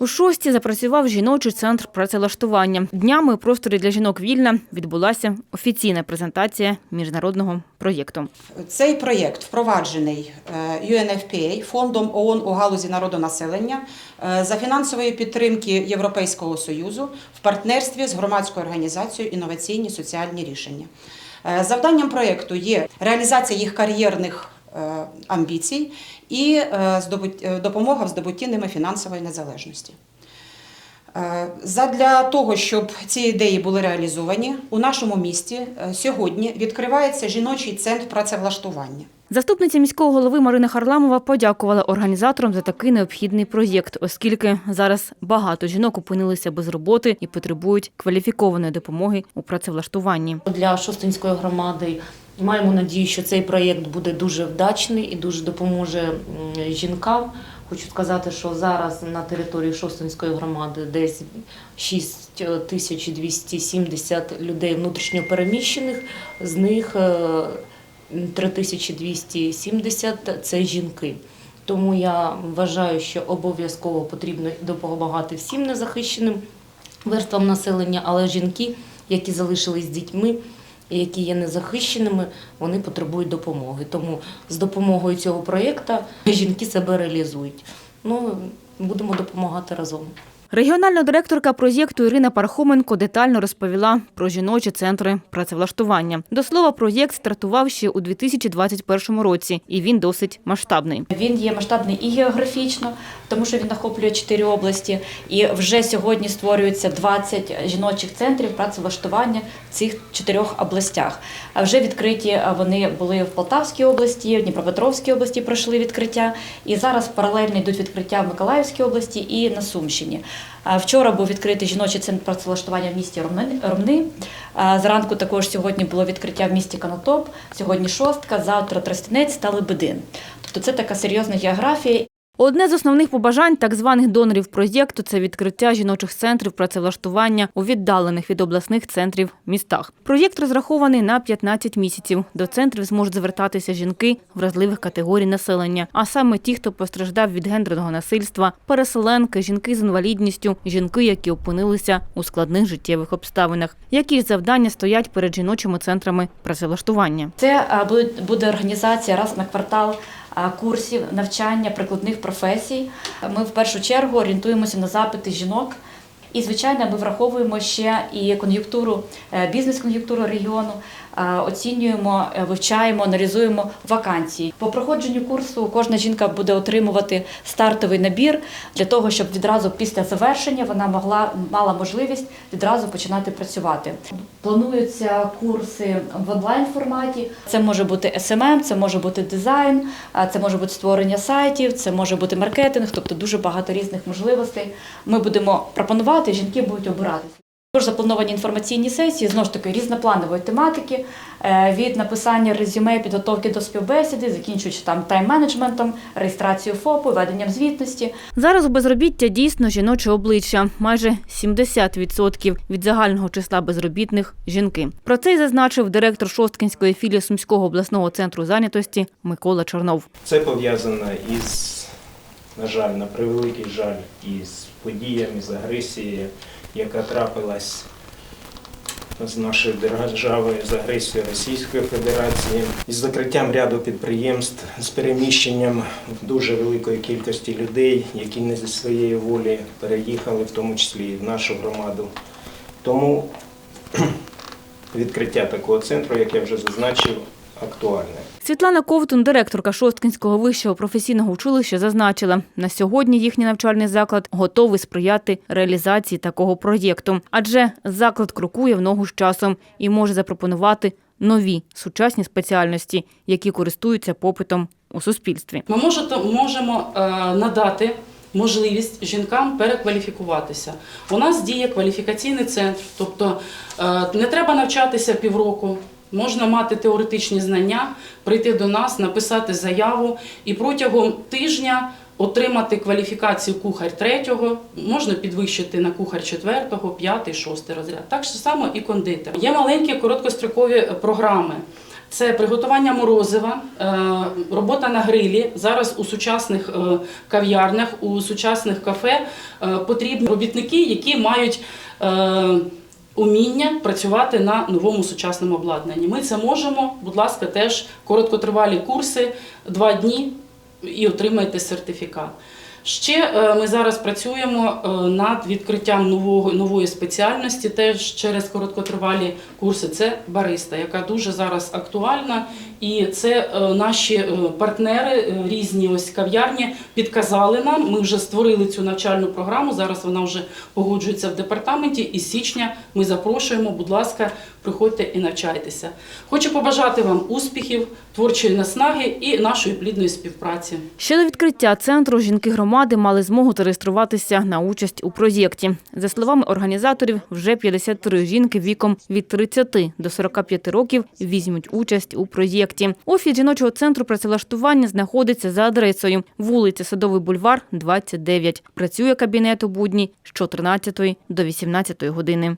У шості запрацював жіночий центр працевлаштування. Днями у просторі для жінок вільна відбулася офіційна презентація міжнародного проєкту. Цей проєкт впроваджений е, UNFPA, фондом ООН у галузі народонаселення е, за фінансової підтримки Європейського союзу в партнерстві з громадською організацією інноваційні соціальні рішення. Е, Завданням проєкту є реалізація їх кар'єрних амбіцій і е, здобут- е, допомога в здобутті ними фінансової незалежності. Е, Задля того, щоб ці ідеї були реалізовані, у нашому місті е, сьогодні відкривається жіночий центр працевлаштування. Заступниця міського голови Марина Харламова подякувала організаторам за такий необхідний проєкт, оскільки зараз багато жінок опинилися без роботи і потребують кваліфікованої допомоги у працевлаштуванні. для Шостинської громади. Маємо надію, що цей проєкт буде дуже вдачний і дуже допоможе жінкам. Хочу сказати, що зараз на території Шостинської громади десь 6270 людей внутрішньо переміщених, з них е, 3270 – це жінки. Тому я вважаю, що обов'язково потрібно допомагати всім незахищеним верствам населення, але жінки, які залишились з дітьми, і які є незахищеними, вони потребують допомоги. Тому з допомогою цього проєкту жінки себе реалізують. Ну, будемо допомагати разом. Регіональна директорка проєкту Ірина Пархоменко детально розповіла про жіночі центри працевлаштування. До слова, проєкт стартував ще у 2021 році, і він досить масштабний. Він є масштабний і географічно, тому що він охоплює чотири області. І вже сьогодні створюється 20 жіночих центрів працевлаштування в цих чотирьох областях. А вже відкриті вони були в Полтавській області, в Дніпропетровській області пройшли відкриття. І зараз паралельно йдуть відкриття в Миколаївській області і на Сумщині. Вчора був відкритий жіночий центр працевлаштування в місті Ромни-. Зранку також сьогодні було відкриття в місті Канатоп, сьогодні Шостка, завтра Тростянець та Лебедин. Тобто це така серйозна географія. Одне з основних побажань так званих донорів проєкту це відкриття жіночих центрів працевлаштування у віддалених від обласних центрів містах. Проєкт розрахований на 15 місяців. До центрів зможуть звертатися жінки вразливих категорій населення, а саме ті, хто постраждав від гендерного насильства, переселенки, жінки з інвалідністю, жінки, які опинилися у складних життєвих обставинах. Які ж завдання стоять перед жіночими центрами працевлаштування? Це буде- організація раз на квартал курсів навчання прикладних професій. Ми в першу чергу орієнтуємося на запити жінок. І, звичайно, ми враховуємо ще і кон'юнктуру, е, бізнес-кон'юнктуру регіону, е, оцінюємо, е, вивчаємо, аналізуємо вакансії. По проходженню курсу кожна жінка буде отримувати стартовий набір для того, щоб відразу після завершення вона могла мала можливість відразу починати працювати. Плануються курси в онлайн форматі. Це може бути SMM, це може бути дизайн, це може бути створення сайтів, це може бути маркетинг, тобто дуже багато різних можливостей. Ми будемо пропонувати, жінки будуть обиратися. Також заплановані інформаційні сесії, знову ж таки, різнопланової тематики, е, від написання резюме, підготовки до співбесіди, закінчуючи там тайм-менеджментом, реєстрацією ФОПу, веденням звітності. Зараз у безробіття дійсно жіноче обличчя. Майже 70% від загального числа безробітних – жінки. Про це й зазначив директор Шосткінської філії Сумського обласного центру зайнятості Микола Чорнов. Це пов'язано із, на жаль, на превеликий жаль, із подіями, з агресією, яка трапилась з нашою державою, з агресією Російської Федерації, із закриттям ряду підприємств, з переміщенням дуже великої кількості людей, які не зі своєї волі переїхали, в тому числі і в нашу громаду. Тому відкриття такого центру, як я вже зазначив, актуальне. Світлана Ковтун, директорка Шосткінського вищого професійного училища, зазначила, на сьогодні їхній навчальний заклад готовий сприяти реалізації такого проєкту, адже заклад крокує в ногу з часом і може запропонувати нові сучасні спеціальності, які користуються попитом у суспільстві. Ми можемо е, надати можливість жінкам перекваліфікуватися. У нас діє кваліфікаційний центр, тобто е, не треба навчатися півроку. Можна мати теоретичні знання, прийти до нас, написати заяву і протягом тижня отримати кваліфікацію кухар третього, можна підвищити на кухар четвертого, п'ятий, шостий розряд. Так само і кондитер. Є маленькі короткострокові програми. Це приготування морозива, е, робота на грилі. Зараз у сучасних е, кав'ярнях, у сучасних кафе е, потрібні робітники, які мають е, уміння працювати на новому сучасному обладнанні. Ми це можемо, будь ласка, теж короткотривалі курси, два дні і отримаєте сертифікат. Ще е, ми зараз працюємо е, над відкриттям нового, нової спеціальності, теж через короткотривалі курси. Це бариста, яка дуже зараз актуальна. І це е, наші е, партнери, е, різні ось кав'ярні підказали нам. Ми вже створили цю навчальну програму. Зараз вона вже погоджується в департаменті. І з січня ми запрошуємо, будь ласка, приходьте і навчайтеся. Хочу побажати вам успіхів, творчої наснаги і нашої плідної співпраці. Ще до відкриття центру жінки громади мали змогу зареєструватися на участь у проєкті. За словами організаторів, вже 53 жінки віком від 30 до 45 років візьмуть участь у проєкті. Офіс жіночого центру працевлаштування знаходиться за адресою вулиця Садовий бульвар, 29. Працює кабінет у будні з 14 до 18 години.